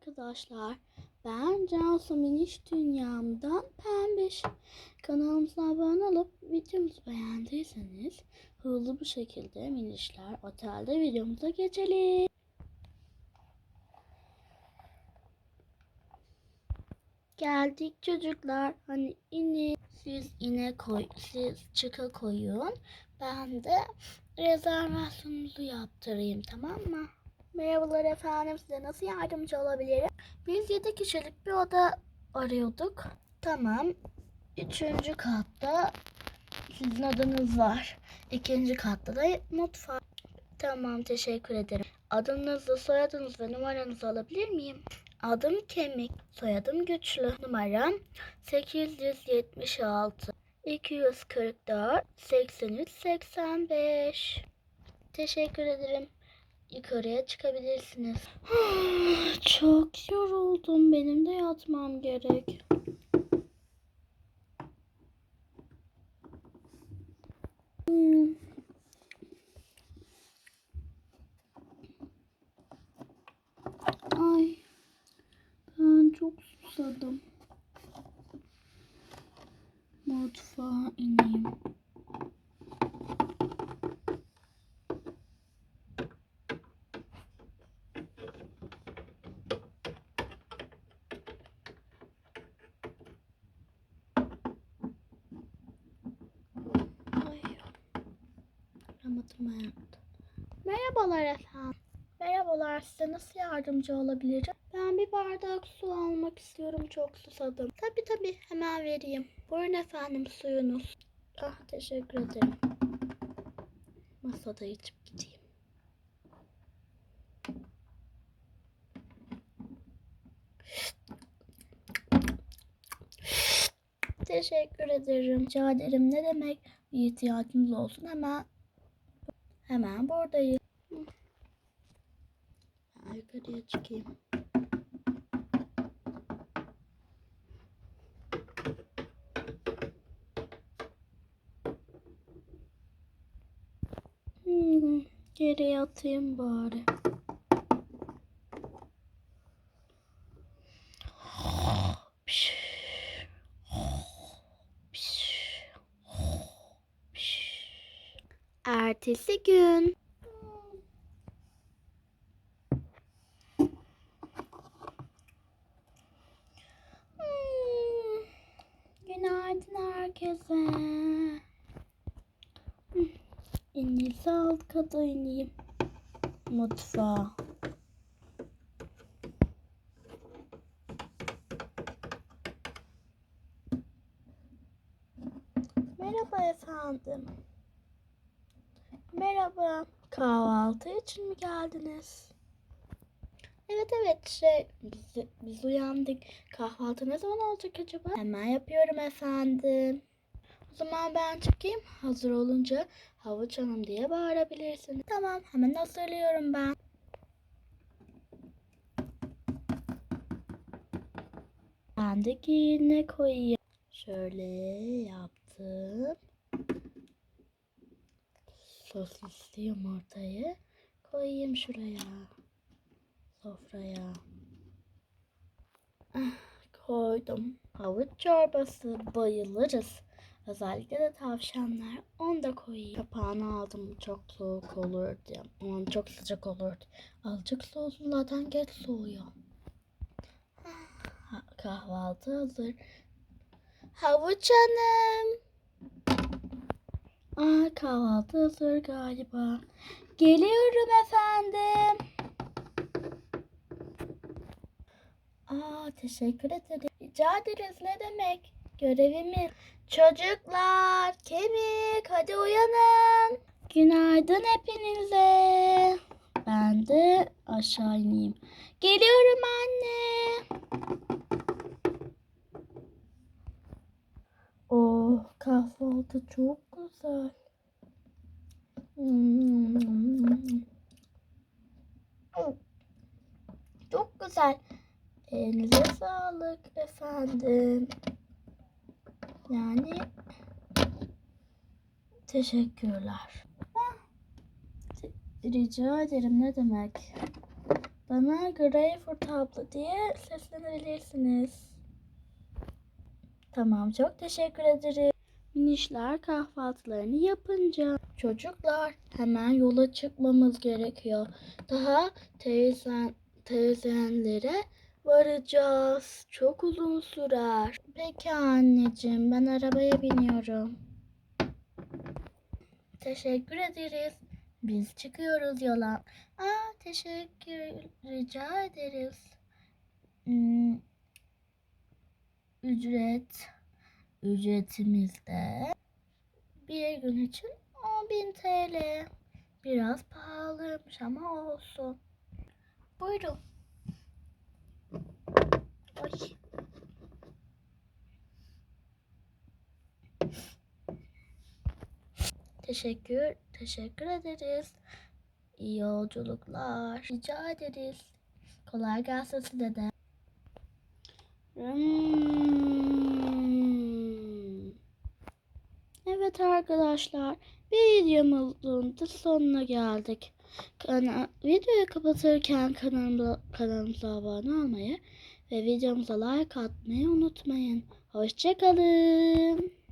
arkadaşlar. Ben Cansu Miniş Dünyam'dan Pembiş. Kanalımıza abone olup videomuzu beğendiyseniz hızlı bir şekilde Minişler Otel'de videomuza geçelim. Geldik çocuklar. Hani inin. Siz ine koy, siz çıka koyun. Ben de rezervasyonunuzu yaptırayım tamam mı? Merhabalar efendim size nasıl yardımcı olabilirim? Biz 7 kişilik bir oda arıyorduk. Tamam. Üçüncü katta sizin odanız var. İkinci katta da mutfak. Tamam teşekkür ederim. Adınızı, soyadınızı ve numaranızı alabilir miyim? Adım Kemik, soyadım Güçlü. Numaram 876 244 83 85. Teşekkür ederim. Yukarıya çıkabilirsiniz. Çok yoruldum. Benim de yatmam gerek. Hmm. Ay. Ben çok susadım. Mutfağa ineyim. Ay. Aramadım hayatım. Merhabalar efendim. Merhabalar size nasıl yardımcı olabilirim? Ben bir bardak su almak istiyorum çok susadım. Tabi tabi hemen vereyim. Buyurun efendim suyunuz. Ah teşekkür ederim. Masada içip gideyim. Teşekkür ederim. Rica ederim. Ne demek? Bir ihtiyacınız olsun hemen hemen buradayım. Ben yukarıya çıkayım. Hmm, geri yatayım bari. Ertesi gün. Hmm, Günaydın herkese. Hmm, En iyisi alt kata ineyim. Mutfağa. Merhaba efendim. Merhaba. Kahvaltı için mi geldiniz? Evet evet şey biz, biz uyandık. Kahvaltı ne zaman olacak acaba? Hemen yapıyorum efendim. O zaman ben çıkayım. Hazır olunca havuç hanım diye bağırabilirsiniz. Tamam hemen hazırlıyorum ben. Ben de yerine koyayım. Şöyle yaptım. Sosisli yumurtayı koyayım şuraya. Sofraya. Ah, koydum. Havuç çorbası bayılırız. Özellikle de tavşanlar. Onu da koyayım. Kapağını aldım. Çok soğuk olur diye. Aman çok sıcak olur. Azıcık soğusun zaten geç soğuyor. Ha, kahvaltı hazır. Havuç hanım. Aa, kahvaltı hazır galiba. Geliyorum efendim. Aa, teşekkür ederim. Rica ederiz ne demek? Görevimiz. Çocuklar, kemik, hadi uyanın. Günaydın hepinize. Ben de aşağı ineyim. Geliyorum anne. Oh, kahvaltı çok güzel. Çok güzel. Elinize sağlık efendim. Yani teşekkürler. Rica ederim ne demek. Bana Greyfurt abla diye seslenebilirsiniz. Tamam çok teşekkür ederim. Minişler kahvaltılarını yapınca çocuklar hemen yola çıkmamız gerekiyor. Daha teyzen teyzenlere varacağız. Çok uzun sürer. Peki anneciğim ben arabaya biniyorum. Teşekkür ederiz. Biz çıkıyoruz yola. Aa teşekkür rica ederiz. Hmm, ücret ücretimiz de bir gün için 10.000 TL. Biraz pahalıymış ama olsun. Buyurun. Ay. Teşekkür, teşekkür ederiz. İyi yolculuklar. Rica ederiz. Kolay gelsin size de. Hmm. Evet arkadaşlar, videomuzun da sonuna geldik. Kana videoyu kapatırken kanalımıza, kanalımıza abone olmayı ve videomuza like atmayı unutmayın. Hoşçakalın.